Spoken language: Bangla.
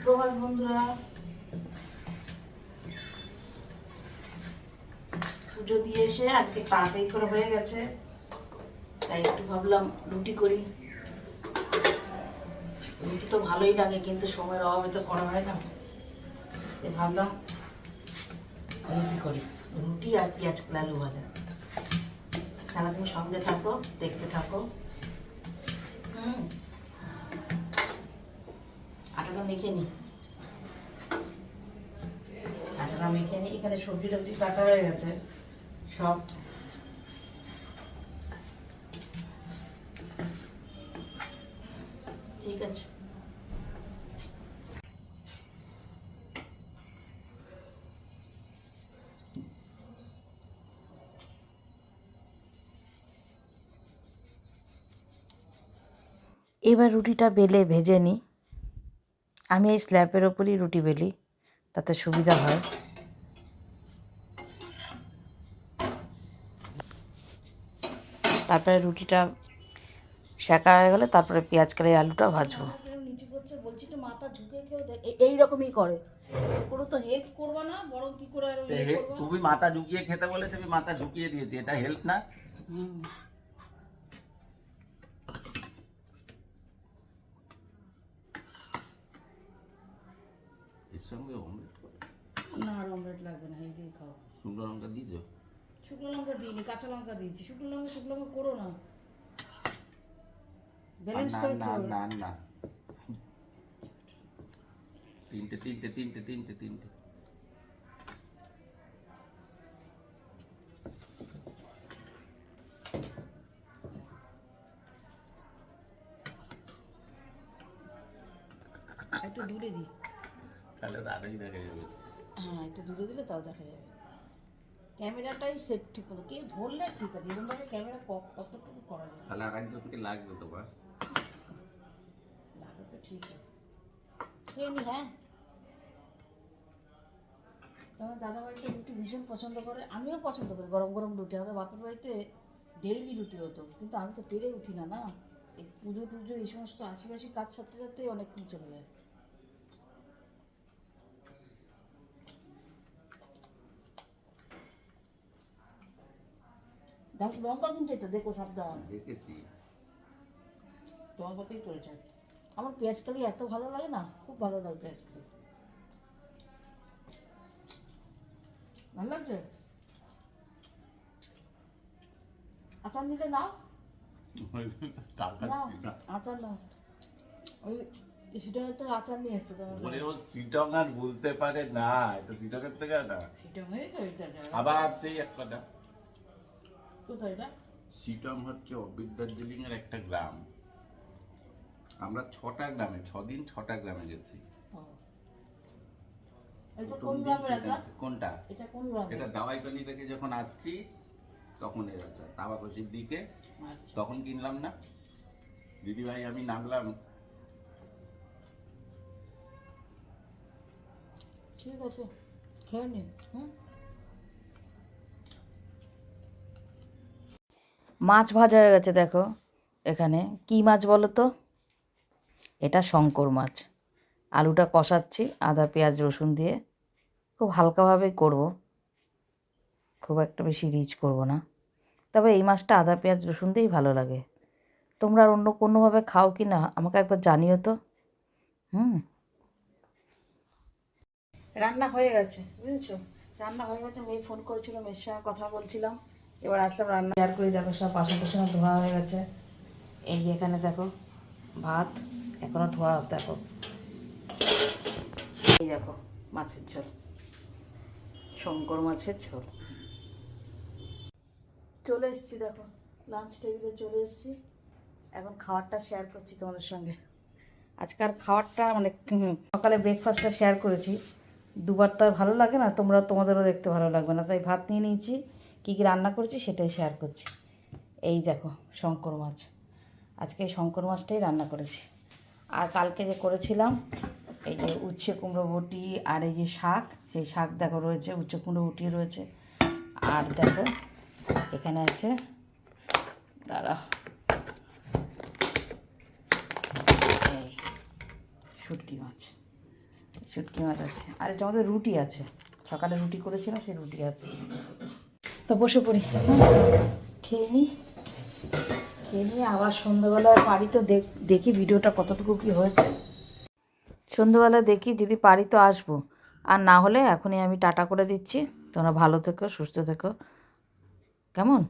সুপ্রভাত, বন্ধুরা। পুজো দিয়ে এসে আজকে তাড়াতাড়ি করে হয়ে গেছে, তাই একটু ভাবলাম রুটি করি। রুটি তো ভালোই লাগে, কিন্তু সময়ের অভাবে তো করা হয় না। তাই ভাবলাম রুটি করি, রুটি আর পেঁয়াজ আলু ভাজা। সারাদিন সঙ্গে থাকো, দেখতে থাকো। হুম। মেখে নিই আটাটা মেখে নিই এখানে সবজি টবজি কাটা হয়ে গেছে, সব। ঠিক আছে। এবার রুটিটা বেলে ভেজে নিই আমি এই স্ল্যাবের ওপরই রুটি বেলি তাতে সুবিধা হয়। তারপরে রুটিটা সেঁকা হয়ে গেলে তারপরে পেঁয়াজ কালি আলুটা ভাজবো। নিচু করছে বলছি তো মাথা ঝুঁকে কেউ এই রকমই করে। কোনো তো হেল্প করবা না বরং কি করে আরও ইয়ে তুমি মাথা ঝুঁকিয়ে খেতে বলে তুমি মাথা ঝুঁকিয়ে দিয়েছি এটা হেল্প না? এর সঙ্গে অমলেট না আর অমলেট লাগবে না এই দিয়ে খাও। শুকনো লঙ্কা দিয়েছ শুকনো লঙ্কা দিইনি কাঁচা লঙ্কা দিয়েছি। শুকনো লঙ্কা শুকনো লঙ্কা করো না। ব্যালেন্স করে না না না। তিনটে তিনটে তিনটে তিনটে তিনটে। একটু দূরে দিই। তাহলে তো আরোই দেখা যাবে। হ্যাঁ একটু দূরে দিলে তাও দেখা যাবে। ক্যামেরাটাই সেট ঠিক মতো কেউ ধরলে ঠিক আছে এরকমভাবে ক্যামেরা কতটুকু করা যায়? তাহলে আগামী থেকে লাগবে তো বাস লাগে তো ঠিক আছে। খেয়ে হ্যাঁ? তোমার দাদা বাড়িতে রুটি ভীষণ পছন্দ করে আমিও পছন্দ করি। গরম গরম রুটি আমাদের বাপের বাড়িতে ডেইলি রুটি হতো কিন্তু আমি তো পেরে উঠি না না? এই পুজো টুজো এই সমস্ত আশেপাশে কাজ সারতে সারতেই অনেকক্ষণ চলে যায়। দেখো লঙ্কা কিন্তু এটা? দেখো সাবধান। দেখেছি। তোমার চলেছে। আমার পেঁয়াজ কালি এত ভালো লাগে না খুব ভালো লাগে পেঁয়াজ কালি। ভালো লাগছে? আচার নিলে নাও। আচার নাও। ওই সেটা হয়তো আচার নিয়ে এসছো তোমার বলে ও সিটং আর বুঝতে পারে না এটা সিটকের থেকে না। সেটা মেরে তো এটা আবার সেই এক কথা। কোথায় এটা? সিটং হচ্ছে দার্জিলিং এর একটা গ্রাম। আমরা ছটা গ্রামে ছদিন ছটা গ্রামে গেছি। কোনটা? এটা থেকে যখন আসছি তখন এর আছে তাবাকশির দিকে। আচ্ছা। তখন কিনলাম না। দিদিভাই আমি নামলাম। ঠিক আছে খেয়ে নি হুম? মাছ ভাজা হয়ে গেছে, দেখো। এখানে কি মাছ বলো তো? এটা শঙ্কর মাছ। আলুটা কষাচ্ছি, আদা, পেঁয়াজ, রসুন দিয়ে। খুব হালকাভাবেই করব। খুব একটা বেশি রিচ করব না। তবে এই মাছটা আদা, পেঁয়াজ, রসুন দিয়েই ভালো লাগে। তোমরা আর অন্য কোনোভাবে খাও কি না, আমাকে একবার জানিও তো। হুম। রান্না হয়ে গেছে, বুঝেছ? রান্না হয়ে গেছে, মেয়ে ফোন করেছিল, মেয়ের সঙ্গে কথা বলছিলাম। এবার আসলাম রান্না শেয়ার করি, দেখো সব বাসন টাসন ধোয়া হয়ে গেছে। এই যে এখানে দেখো, ভাত, এখনও ধোয়া, দেখো। এই দেখো, মাছের ঝোল। শঙ্কর মাছের ঝোল। চলে এসেছি, দেখো লাঞ্চ টেবিলে চলে এসেছি। এখন খাবারটা শেয়ার করছি তোমাদের সঙ্গে। আজকাল খাবারটা মানে সকালে ব্রেকফাস্টটা শেয়ার করেছি। দুবার তো আর ভালো লাগে না তোমরা তোমাদেরও দেখতে ভালো লাগবে না। তাই ভাত নিয়ে নিয়েছি। কী কী রান্না করেছি সেটাই শেয়ার করছি। এই দেখো, শঙ্কর মাছ। আজকে এই শঙ্কর মাছটাই রান্না করেছি। আর কালকে যে করেছিলাম, এই যে উচ্ছে কুমড়ো বটি আর এই যে শাক, সেই শাক দেখো রয়েছে, উচ্ছে কুমড়ো বটি রয়েছে। আর দেখো, এখানে আছে দাঁড়া এই শুটকি মাছ। শুটকি মাছ আছে। আর এটা আমাদের রুটি আছে। সকালে রুটি করেছিলাম, সেই রুটি আছে। তো বসে পড়ি। খেয়ে নিই খেয়ে নিয়ে আবার সন্ধ্যাবেলায় পারি তো দেখ- ভিডিওটা কতটুকু কি হয়েছে। সন্ধ্যাবেলা দেখি যদি পারি তো আসব। আর না হলে এখনই আমি টাটা করে দিচ্ছি। তোমরা ভালো থেকো, সুস্থ থেকো। কেমন?